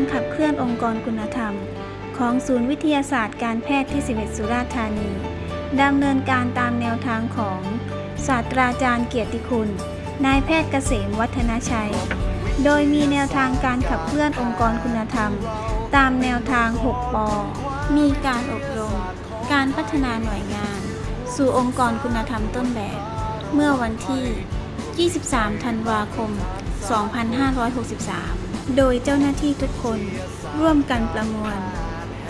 การขับเคลื่อนองค์กรคุณธรรม ของศูนย์วิทยาศาสตร์การแพทย์ที่ 11 สุราษฎร์ธานีดำเนินการตามแนวทางของศาสตราจารย์เกียรติคุณ นายแพทย์เกษมวัฒนชัย โดยมีแนวทางการขับเคลื่อนองค์กรคุณธรรม ตามแนวทาง 6ปอมีการอบรม การพัฒนาหน่วยงาน สู่องค์กรคุณธรรมต้นแบบ เมื่อวันที่ 23 ธันวาคม 2563 โดยเจ้าหน้าที่ทุกคนร่วมกันประมวล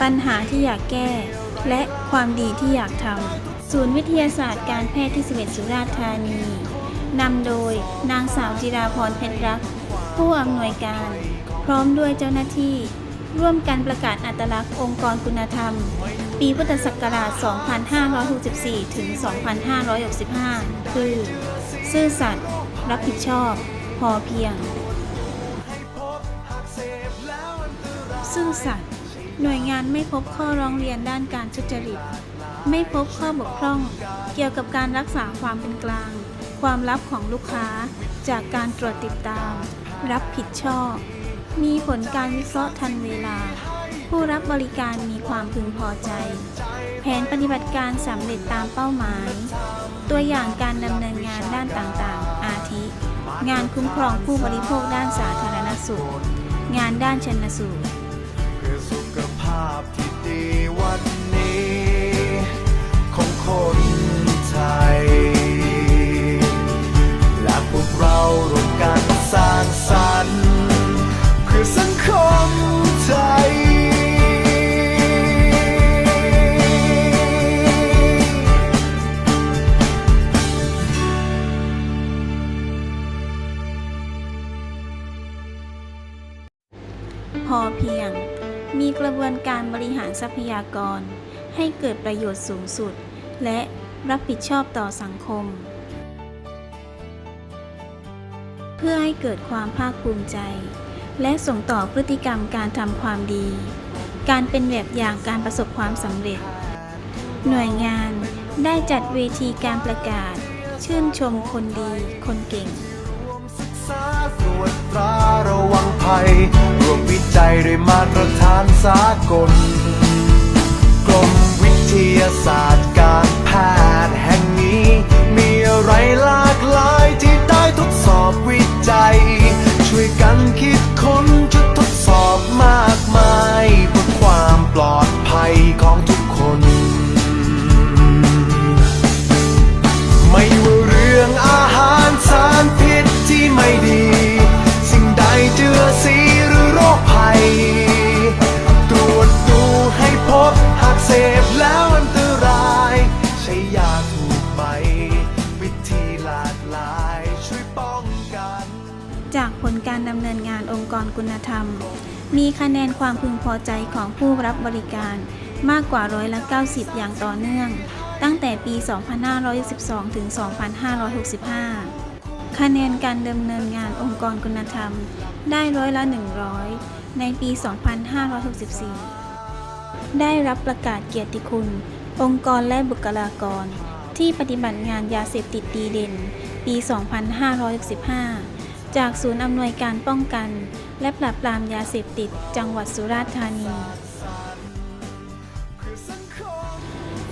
ปัญหาที่อยากแก้ และความดีที่อยากทำศูนย์วิทยาศาสตร์การแพทย์ที่11สุราษฎร์ธานีนำโดยนางสาวจิราพรเพชรรัก ผู้อำนวยการ พร้อมด้วยเจ้าหน้าที่ ร่วมกันประกาศอัตลักษณ์องค์กรคุณธรรม ปีพุทธศักราช 2564 ถึง 2565 คือ ซื่อสัตย์รับผิดชอบ พอเพียง ซื่อสัตย์หน่วยงานไม่พบข้อร้องเรียนด้านการทุจริต ไม่พบข้อบกพร่อง เกี่ยวกับการรักษาความเป็นกลาง ความลับของลูกค้า จากการตรวจติดตาม รับผิดชอบ มีผลการวิเคราะห์ทันเวลา ผู้รับบริการมีความพึงพอใจ แผนปฏิบัติการสำเร็จตามเป้าหมาย ตัวอย่างการดำเนินงานด้านต่างๆ อาทิ งานคุ้มครองผู้บริโภคด้านสาธารณสุข งานด้านชนสูตร สุขภาพที่ดีวันนี้ ของคนไทย และพวกเราร่วมกันสร้างสรรค์เพื่อสังคมไทย พอเพียง มีกระบวนการบริหารทรัพยากร ให้เกิดประโยชน์สูงสุด และรับผิดชอบต่อสังคม เพื่อให้เกิดความภาคภูมิใจ และส่งต่อพฤติกรรมการทำความดี การเป็นแบบอย่างการประสบความสำเร็จ หน่วยงานได้จัดเวทีการประกาศ ชื่นชมคนดีคนเก่ง ภัย รวมวิจัยด้วยมาตรฐานสากล กรมวิทยาศาสตร์การแพทย์ ไหมวิธีหลากหลายช่วยป้องกัน จากผลการดำเนินงานองค์กรคุณธรรม มีคะแนนความพึงพอใจของผู้รับบริการมากกว่าร้อยละ90 อย่างต่อเนื่อง ตั้งแต่ปี 2512 ถึง 2565 คะแนนการดำเนินงานองค์กรคุณธรรม ได้ร้อยละ 100 ในปี 2564 ได้รับประกาศเกียรติคุณ องค์กรและบุคลากร ที่ปฏิบัติงานยาเสพติดดีเด่น ปี 2565 จากศูนย์อำนวยการป้องกัน และปราบปรามยาเสพติดจังหวัดสุราษฎร์ธานี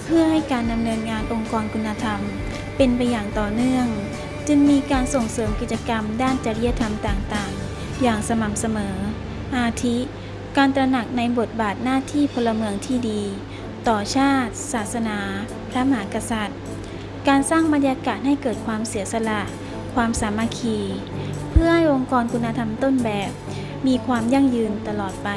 เพื่อให้การดำเนินงานองค์กรคุณธรรม เป็นไปอย่างต่อเนื่อง จึงมีการส่งเสริมกิจกรรมด้านจริยธรรมต่างๆ อย่างสม่ำเสมอ อาทิ การตระหนักในบทบาทหน้าที่พลเมืองที่ดี ต่อชาติ ศาสนา พระมหากษัตริย์ การสร้างบรรยากาศให้เกิดความเสียสละ ความสามัคคี เพื่อให้องค์กรคุณธรรมต้นแบบ มีความยั่งยืนตลอดไป